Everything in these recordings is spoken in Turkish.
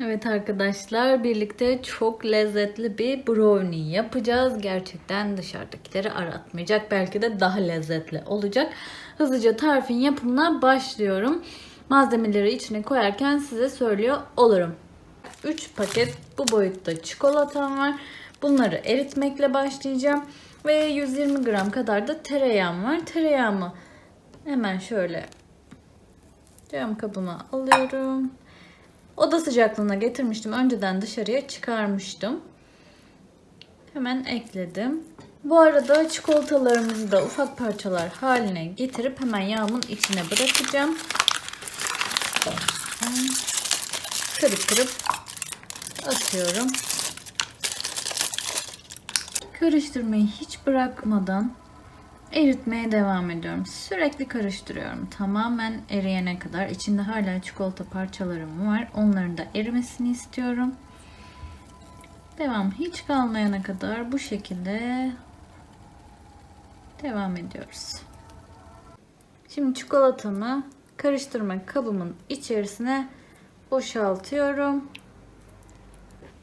Evet arkadaşlar birlikte çok lezzetli bir brownie yapacağız. Gerçekten dışarıdakileri aratmayacak. Belki de daha lezzetli olacak. Hızlıca tarifin yapımına başlıyorum. Malzemeleri içine koyarken size söylüyor olurum. 3 paket bu boyutta çikolatam var. Bunları eritmekle başlayacağım. Ve 120 gram kadar da tereyağım var. Tereyağımı hemen şöyle cam kabıma alıyorum. Oda sıcaklığına getirmiştim. Önceden dışarıya çıkarmıştım. Hemen ekledim. Bu arada çikolatalarımızı da ufak parçalar haline getirip hemen yağımın içine bırakacağım. Kırıp kırıp atıyorum. Karıştırmayı hiç bırakmadan eritmeye devam ediyorum. Sürekli karıştırıyorum. Tamamen eriyene kadar. İçinde hala çikolata parçalarım var. Onların da erimesini istiyorum. Devam hiç kalmayana kadar bu şekilde devam ediyoruz. Şimdi çikolatamı karıştırma kabımın içerisine boşaltıyorum.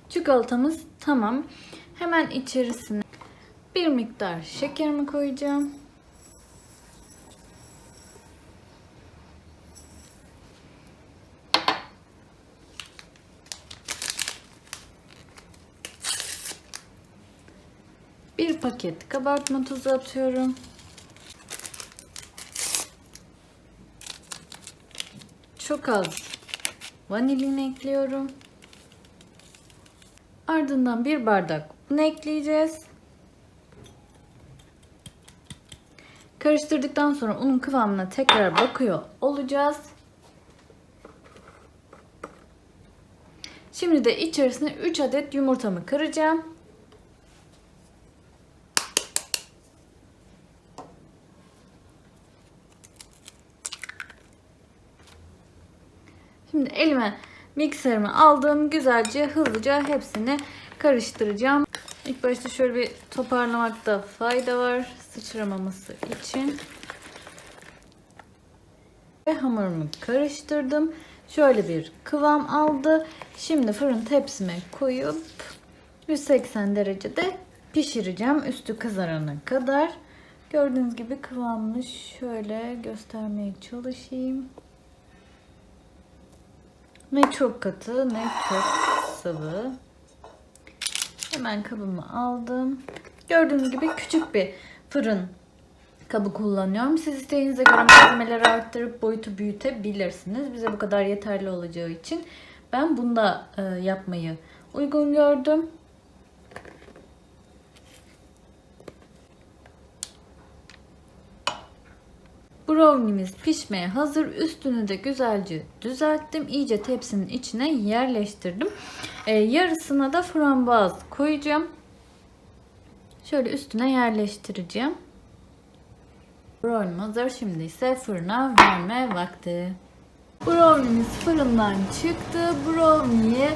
Çikolatamız tamam. Hemen içerisine bir miktar şekerimi koyacağım. Bir paket kabartma tuzu atıyorum. Çok az vanilin ekliyorum. Ardından bir bardak un ekleyeceğiz. Karıştırdıktan sonra unun kıvamına tekrar bakıyor olacağız. Şimdi de içerisine 3 adet yumurtamı kıracağım. Şimdi elime mikserimi aldım. Güzelce hızlıca hepsini karıştıracağım. İlk başta şöyle bir toparlamakta fayda var sıçramaması için. Ve hamurumu karıştırdım. Şöyle bir kıvam aldı. Şimdi fırın tepsime koyup 180 derecede pişireceğim üstü kızarana kadar. Gördüğünüz gibi kıvamını şöyle göstermeye çalışayım. Ne çok katı ne çok sıvı. Hemen kabımı aldım. Gördüğünüz gibi küçük bir fırın kabı kullanıyorum. Siz isteğinize göre malzemeleri arttırıp boyutu büyütebilirsiniz. Bize bu kadar yeterli olacağı için ben bunda e, yapmayı uygun gördüm. Brownie'miz pişmeye hazır. Üstünü de güzelce düzelttim. İyice tepsinin içine yerleştirdim. Ee, yarısına da frambuaz koyacağım. Şöyle üstüne yerleştireceğim. Brownie'm hazır. Şimdi ise fırına verme vakti. Brownie'miz fırından çıktı. Brownie'yi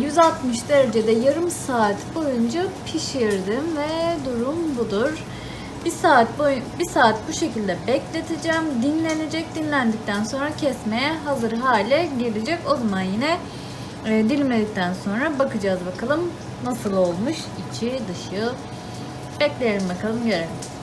160 e, derecede yarım saat boyunca pişirdim ve durum budur. Bir saat boy bir saat bu şekilde bekleteceğim. Dinlenecek. Dinlendikten sonra kesmeye hazır hale gelecek. O zaman yine e, dilimledikten sonra bakacağız bakalım nasıl olmuş içi dışı. Bekleyelim bakalım görelim.